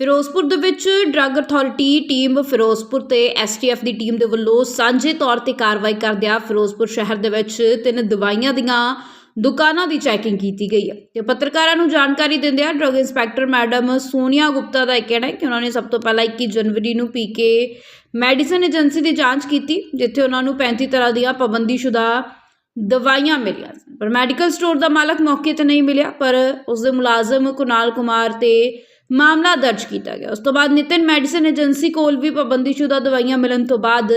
ਫਿਰੋਜ਼ਪੁਰ ਦੇ ਵਿੱਚ drug authority team Firozpur ਤੇ ਐਸਟੀਐਫ ਦੀ ਟੀਮ ਦੇ ਵੱਲੋਂ ਸਾਂਝੇ ਤੌਰ ਤੇ ਕਾਰਵਾਈ ਕਰਦਿਆਂ ਫਿਰੋਜ਼ਪੁਰ ਸ਼ਹਿਰ ਦੇ ਵਿੱਚ ਤਿੰਨ ਦਵਾਈਆਂ ਦੀਆਂ ਦੁਕਾਨਾਂ ਦੀ ਚੈਕਿੰਗ ਕੀਤੀ ਗਈ ਹੈ। ਤੇ ਪੱਤਰਕਾਰਾਂ ਨੂੰ ਜਾਣਕਾਰੀ ਦਿੰਦਿਆਂ drug inspector madam Sonia Gupta ਦਾ ਇਹ ਕਹਿਣਾ ਹੈ ਕਿ ਉਹਨਾਂ ਨੇ ਸਭ ਤੋਂ ਪਹਿਲਾਂ 21 ਜਨਵਰੀ ਨੂੰ ਪੀਕੇ ਮੈਡੀਸਨ ਏਜੰਸੀ ਦੀ ਜਾਂਚ ਕੀਤੀ, ਜਿੱਥੇ ਉਹਨਾਂ ਨੂੰ 35 ਤਰ੍ਹਾਂ ਦੀਆਂ ਪਾਬੰਦੀਸ਼ੁਦਾ ਦਵਾਈਆਂ ਮਿਲੀਆਂ ਪਰ ਮੈਡੀਕਲ ਸਟੋਰ ਦਾ ਮਾਲਕ ਮੌਕੇ ਤੇ ਨਹੀਂ ਮਿਲਿਆ, ਪਰ ਉਸ ਦੇ ਮੁਲਾਜ਼ਮ ਕੁਨਾਲ ਕੁਮਾਰ ਤੇ ਮਾਮਲਾ ਦਰਜ ਕੀਤਾ ਗਿਆ। ਉਸ ਤੋਂ ਬਾਅਦ ਨਿਤਿਨ ਮੈਡੀਸਨ ਏਜੰਸੀ ਕੋਲ ਵੀ ਪਾਬੰਦੀਸ਼ੁਦਾ ਦਵਾਈਆਂ ਮਿਲਣ ਤੋਂ ਬਾਅਦ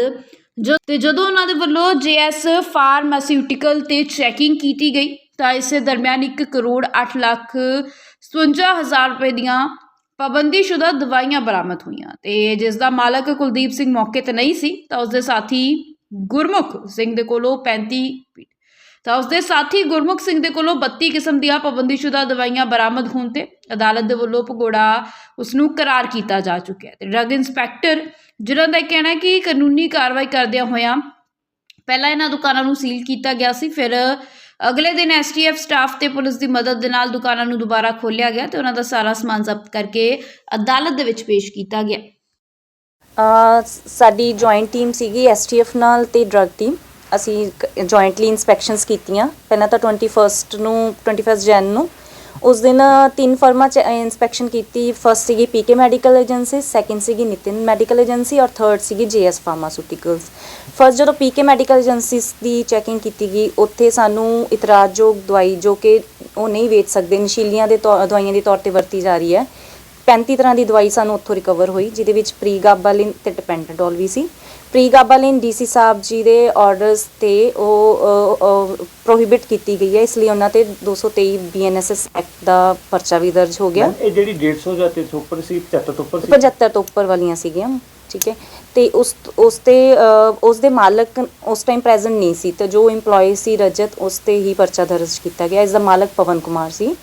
ਜੋ, ਤੇ ਜਦੋਂ ਉਹਨਾਂ ਦੇ ਵੱਲੋਂ ਜੇਐਸ ਫਾਰਮਾਸਿਊਟੀਕਲ ਤੇ ਚੈਕਿੰਗ ਕੀਤੀ ਗਈ, ਤਾਂ ਇਸੇ ਦਰਮਿਆਨ 1 ਕਰੋੜ 8 ਲੱਖ 57 ਹਜ਼ਾਰ ਰੁਪਏ ਦੀਆਂ ਪਾਬੰਦੀਸ਼ੁਦਾ ਦਵਾਈਆਂ ਬਰਾਮਦ ਹੋਈਆਂ। ਤੇ ਜਿਸ ਦਾ ਮਾਲਕ ਕੁਲਦੀਪ ਸਿੰਘ ਮੌਕੇ ਤੇ ਨਹੀਂ ਸੀ, ਤਾਂ ਉਸ ਦੇ ਸਾਥੀ ਗੁਰਮੁਖ ਸਿੰਘ ਦੇ ਕੋਲੋਂ 35 ਤਾਂ ਉਸ ਦੇ ਸਾਥੀ ਗੁਰਮੁਖ ਸਿੰਘ ਦੇ ਕੋਲੋਂ 32 ਕਿਸਮ ਦੀਆਂ ਪਾਬੰਦੀਸ਼ੁਦਾ ਦਵਾਈਆਂ ਬਰਾਮਦ ਹੋਣ ਤੇ ਅਦਾਲਤ ਦੇ ਵੱਲੋਂ ਭਗੌੜਾ ਉਸ ਨੂੰ ਕਰਾਰ ਕੀਤਾ ਜਾ ਚੁੱਕਿਆ ਹੈ। ਤੇ ਡਰੱਗ ਇੰਸਪੈਕਟਰ ਜਿਨ੍ਹਾਂ ਦਾ ਇਹ ਕਹਿਣਾ ਹੈ ਕਿ ਕਾਨੂੰਨੀ ਕਾਰਵਾਈ ਕਰਦਿਆਂ ਹੋਇਆਂ ਪਹਿਲਾਂ ਇਹਨਾਂ ਦੁਕਾਨਾਂ ਨੂੰ ਸੀਲ ਕੀਤਾ ਗਿਆ ਸੀ, ਫਿਰ ਅਗਲੇ ਦਿਨ ਐਸਟੀਐਫ ਸਟਾਫ ਤੇ ਪੁਲਿਸ ਦੀ ਮਦਦ ਦੇ ਨਾਲ ਦੁਕਾਨਾਂ ਨੂੰ ਦੁਬਾਰਾ ਖੋਲ੍ਹਿਆ ਗਿਆ ਤੇ ਉਹਨਾਂ ਦਾ ਸਾਰਾ ਸਮਾਨ ਜ਼ਬਤ ਕਰਕੇ ਅਦਾਲਤ ਦੇ ਵਿੱਚ ਪੇਸ਼ ਕੀਤਾ ਗਿਆ। ਸਾਡੀ ਜੁਆਇੰਟ ਟੀਮ ਸੀਗੀ ਐਸਟੀਐਫ ਨਾਲ ਤੇ ਡਰੱਗ ਟੀਮ ਅਸੀਂ ਜੁਆਇੰਟਲੀ ਇਨਸਪੈਕਸ਼ਨਸ ਕੀਤੀਆਂ। ਪਹਿਲਾਂ ਤਾਂ 21st ਨੂੰ 21st ਜਨ ਨੂੰ। ਉਸ ਦਿਨ ਤਿੰਨ ਫਰਮਾਂ ਚ ਇਨਸਪੈਕਸ਼ਨ ਕੀਤੀ। ਫਰਸਟ ਸੀਗੀ ਪੀਕੇ ਮੈਡੀਕਲ ਏਜੰਸੀ ਸੈਕਿੰਡ ਸੀਗੀ ਨਿਤਿਨ ਮੈਡੀਕਲ ਏਜੰਸੀ ਔਰ ਥਰਡ ਸੀਗੀ ਜੀਐਸ ਫਾਰਮਾਸਿਊਟੀਕਲਸ ਫਰਸਟ ਜਦੋਂ ਪੀਕੇ ਮੈਡੀਕਲ ਏਜੰਸੀਸ ਦੀ ਚੈਕਿੰਗ ਕੀਤੀ ਗਈ, ਉੱਥੇ ਸਾਨੂੰ ਇਤਰਾਜ਼ਯੋਗ ਦਵਾਈ ਜੋ ਕਿ ਉਹ ਨਹੀਂ ਵੇਚ ਸਕਦੇ, ਨਸ਼ੀਲੀਆਂ ਦੇ ਤੌਰ- ਦਵਾਈਆਂ ਦੇ ਤੌਰ ਤੇ ਵਰਤੀ ਜਾ ਰਹੀ ਹੈ 35 ਤਰ੍ਹਾਂ ਦੀ ਦਵਾਈ ਸਾਨੂੰ ਉੱਥੋਂ ਰਿਕਵਰ ਹੋਈ, ਜਿਹਦੇ ਵਿੱਚ ਪ੍ਰੀਗਾਬਾਲਿਨ ਤੇ ਟਪੈਂਟਾਡੋਲ ਵੀ ਸੀ। ਪ੍ਰੀਗਾਬਾਲਿਨ ਡੀਸੀ ਸਾਹਿਬ ਜੀ ਦੇ ਆਰਡਰਸ ਤੇ ਉਹ ਪ੍ਰੋਹਿਬਿਟ ਕੀਤੀ ਗਈ ਹੈ। ਇਸ ਲਈ ਉਹਨਾਂ ਤੇ 223 ਬੀਐਨਐਸਐਸ ਐਕਟ ਦਾ ਪਰਚਾ ਵੀ ਦਰਜ ਹੋ ਗਿਆ। ਇਹ ਜਿਹੜੀ 150 ਜਾਂ 300 ਉੱਪਰ ਸੀ 75 ਤੋਂ ਉੱਪਰ ਸੀ? 75 ਤੋਂ ਉੱਪਰ ਵਾਲੀਆਂ ਸੀਗੀਆਂ ਠੀਕ ਹੈ। ਤੇ ਉਸ ਉਸ ਤੇ ਉਸ ਦੇ ਮਾਲਕ ਉਸ ਟਾਈਮ ਪ੍ਰੈਜ਼ੈਂਟ ਨਹੀਂ ਸੀ ਤੇ ਜੋ EMPLOYE ਸੀ ਰਜਤ ਉਸ ਤੇ ਹੀ ਪਰਚਾ ਦਰਜ ਕੀਤਾ ਗਿਆ। ਇਸ ਦਾ ਮਾਲਕ ਪਵਨ ਕੁਮਾਰ ਸੀ।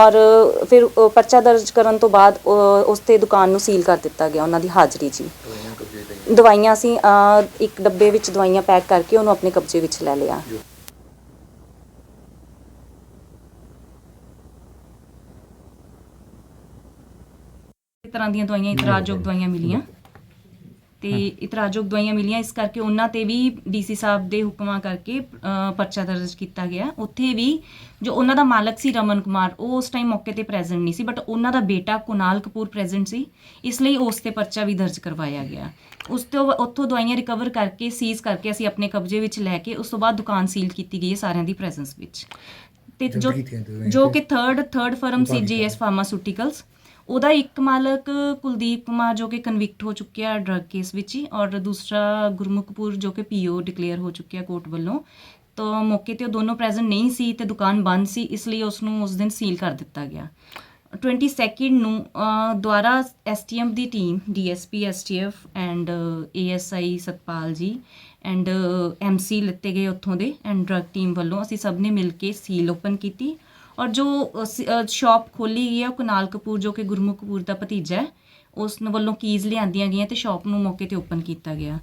ਔਰ ਫਿਰ ਪਰਚਾ ਦਰਜ ਕਰਨ ਤੋਂ ਬਾਅਦ ਉਸ ਤੇ ਦੁਕਾਨ ਨੂੰ ਸੀਲ ਕਰ ਦਿੱਤਾ ਗਿਆ ਉਹਨਾਂ ਦੀ ਹਾਜ਼ਰੀ ਹੀ। ਦਵਾਈਆਂ ਅਸੀਂ ਅ, ਇੱਕ ਡੱਬੇ ਵਿੱਚ ਦਵਾਈਆਂ ਪੈਕ ਕਰਕੇ ਉਹਨੂੰ ਆਪਣੇ ਕਬਜ਼ੇ ਵਿੱਚ ਲੈ ਲਿਆ। ਇਸ ਤਰ੍ਹਾਂ ਦੀਆਂ ਦਵਾਈਆਂ ਇਤਰਾਜ਼ਯੋਗ ਦਵਾਈਆਂ ਮਿਲੀਆਂ। ਤੇ ਇਤਰਾਜ਼ਯੋਗ ਦਵਾਈਆਂ ਮਿਲੀਆਂ ਇਸ ਕਰਕੇ ਉਹਨਾਂ ਤੇ ਵੀ ਡੀਸੀ ਸਾਹਿਬ ਦੇ ਹੁਕਮਾਂ ਕਰਕੇ ਅ, ਪਰਚਾ ਦਰਜ ਕੀਤਾ ਗਿਆ। ਉੱਥੇ ਵੀ ਜੋ ਉਹਨਾਂ ਦਾ ਮਾਲਕ ਸੀ ਰਮਨ ਕੁਮਾਰ ਉਹ ਉਸ ਟਾਈਮ ਮੌਕੇ ਤੇ ਪ੍ਰੈਜ਼ੈਂਟ ਨਹੀਂ ਸੀ ਬਟ ਉਹਨਾਂ ਦਾ ਬੇਟਾ ਕੁਨਾਲ ਕਪੂਰ ਪ੍ਰੈਜ਼ੈਂਟ ਸੀ। ਇਸ ਲਈ ਉਸ ਤੇ ਪਰਚਾ ਵੀ ਦਰਜ ਕਰਵਾਇਆ ਗਿਆ। ਉਸ ਤੋਂ ਉੱਥੋਂ ਦਵਾਈਆਂ ਰਿਕਵਰ ਕਰਕੇ ਸੀਜ਼ ਕਰਕੇ ਅਸੀਂ ਆਪਣੇ ਕਬਜ਼ੇ ਵਿੱਚ ਲੈ ਕੇ ਉਸ ਤੋਂ ਬਾਅਦ ਦੁਕਾਨ ਸੀਲ ਕੀਤੀ ਗਈ ਹੈ ਸਾਰਿਆਂ ਦੀ ਪ੍ਰੈਜ਼ੈਂਸ ਵਿੱਚ। ਤੇ ਜੋ ਜੋ ਕਿ ਥਰਡ ਥਰਡ ਫਰਮ ਸੀ ਜੀਐਸ ਫਾਰਮਾਸਿਊਟੀਕਲਸ ਉਹਦਾ ਇੱਕ ਮਾਲਕ ਕੁਲਦੀਪ ਕੁਮਾਰ ਜੋ ਕਿ ਕਨਵਿਕਟ ਹੋ ਚੁੱਕਿਆ ਡਰੱਗ ਕੇਸ ਵਿੱਚ ਹੀ ਔਰ ਦੂਸਰਾ ਗੁਰਮੁਖਪੁਰ ਜੋ ਕਿ ਪੀਓ ਡਿਕਲੇਅਰ ਹੋ ਚੁੱਕਿਆ ਕੋਰਟ ਵੱਲੋਂ। ਤਾਂ ਮੌਕੇ ਤੇ ਉਹ ਦੋਨੋਂ ਪ੍ਰੈਜ਼ੈਂਟ ਨਹੀਂ ਸੀ ਤੇ ਦੁਕਾਨ ਬੰਦ ਸੀ ਇਸ ਲਈ ਉਸ ਨੂੰ ਉਸ ਦਿਨ ਸੀਲ ਕਰ ਦਿੱਤਾ ਗਿਆ। 22nd ਨੂੰ ਅਹ, ਦੁਆਰਾ STM the team DSP STF and ASI Satpal ji and MC ਲਿੱਤੇ ਗਏ ਉੱਥੋਂ ਦੇ ਐਂਡ ਡਰੱਗ ਟੀਮ ਵੱਲੋਂ ਅਸੀਂ ਸਭ ਨੇ ਮਿਲ ਕੇ ਸੀਲ ਓਪਨ ਕੀਤੀ। ਔਰ ਜੋ ਸ਼ਾਪ ਖੋਲੀ ਗਈ ਹੈ ਉਹ ਕੁਨਾਲ ਕਪੂਰ ਜੋ ਕਿ ਗੁਰਮੁਖ ਕਪੂਰ ਦਾ ਭਤੀਜਾ ਹੈ ਉਸ ਨੂੰ ਵੱਲੋਂ ਕੀਜ਼ ਲਿਆਂਦੀਆਂ ਗਈਆਂ ਤੇ ਸ਼ਾਪ ਨੂੰ ਮੌਕੇ ਤੇ ਓਪਨ ਕੀਤਾ ਗਿਆ।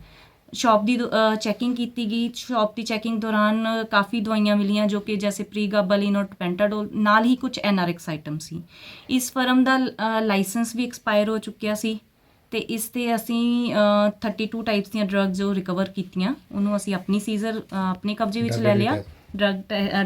ਸ਼ਾਪ ਦੀ ਚੈਕਿੰਗ ਕੀਤੀ ਗਈ। ਸ਼ਾਪ ਦੀ ਚੈਕਿੰਗ ਦੌਰਾਨ ਕਾਫੀ ਦਵਾਈਆਂ ਮਿਲੀਆਂ ਜੋ ਕਿ ਜੈਸੇ ਪ੍ਰੀਗਾਬਾਲਿਨ ਔਰ ਪੈਂਟਾਡੋਲ ਨਾਲ ਹੀ ਕੁਝ ਐਨਆਰਐਕਸ ਆਈਟਮ ਸੀ। ਇਸ ਫਰਮ ਦਾ ਲਾਇਸੈਂਸ ਵੀ ਐਕਸਪਾਇਰ ਹੋ ਚੁੱਕਿਆ ਸੀ ਤੇ ਇਸ ਤੇ ਅਸੀਂ ਅ, 32 ਟਾਈਪਸ ਦੀਆਂ ਡਰੱਗਸ ਜੋ ਰਿਕਵਰ ਕੀਤੀਆਂ ਉਹਨੂੰ ਅਸੀਂ ਆਪਣੀ ਸੀਜ਼ਰ ਆਪਣੇ ਕਬਜ਼ੇ ਵਿੱਚ ਲੈ ਲਿਆ। ਡਰੱਗ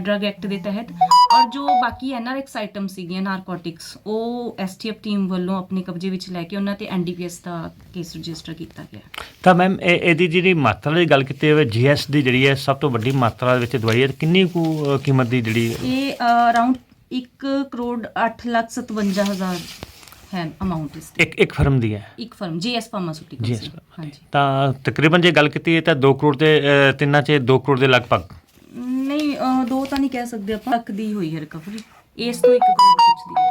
ਡਰੱਗ ਐਕਟ ਦੇ ਤਹਿਤ। ਔਰ ਜੋ ਬਾਕੀ ਐਨਆਰਐਕਸ ਆਈਟਮ ਸੀਗੀਆਂ ਨਾਰਕੋਟਿਕਸ ਉਹ ਐਸਟੀਐਫ ਟੀਮ ਵੱਲੋਂ ਆਪਣੇ ਕਬਜ਼ੇ ਵਿੱਚ ਲੈ ਕੇ ਉਹਨਾਂ ਤੇ ਐਨਡੀਪੀਐਸ ਦਾ ਕੇਸ ਰਜਿਸਟਰ ਕੀਤਾ ਗਿਆ। ਤਾਂ ਮੈਮ ਇਹ ਇਹਦੀ ਜਿਹੜੀ ਮਾਤਰਾ ਦੀ ਗੱਲ ਕੀਤੀ ਹੋਵੇ ਜੀਐਸ ਦੀ ਜਿਹੜੀ ਹੈ ਸਭ ਤੋਂ ਵੱਡੀ ਮਾਤਰਾ ਦੇ ਵਿੱਚ ਦਵਾਈ ਹੈ ਕਿੰਨੀ ਕੁ ਕੀਮਤ ਦੀ ਜਿਹੜੀ ਇਹ ਅਰਾਊਂਡ 1 ਕਰੋੜ 8 ਲੱਖ 57 ਹਜ਼ਾਰ ਹੈ ਅਮਾਉਂਟ ਇਸ ਤੇ। ਇੱਕ ਇੱਕ ਫਰਮ ਦੀ ਹੈ। ਇੱਕ ਫਰਮ ਜੀਐਸ ਫਾਰਮਾਸਿਊਟੀਕਲਸ ਹਾਂਜੀ। ਤਾਂ ਤਕਰੀਬਨ ਜੇ ਗੱਲ ਕੀਤੀ ਹੈ ਤਾਂ 2 ਕਰੋੜ ਅ, ਤਿੰਨਾਂ 'ਚ 2 ਕਰੋੜ ਦੇ ਲਗਭਗ। ਦੋ ਤਾਂ ਨਹੀਂ ਕਹਿ ਸਕਦੇ ਆਪਾਂ ਲੱਖ ਦੀ ਹੋਈ ਹੈ ਰਿਕਵਰੀ ਇਸ ਤੋਂ 1 ਕਰੋੜ ਕੁਛ ਦੀ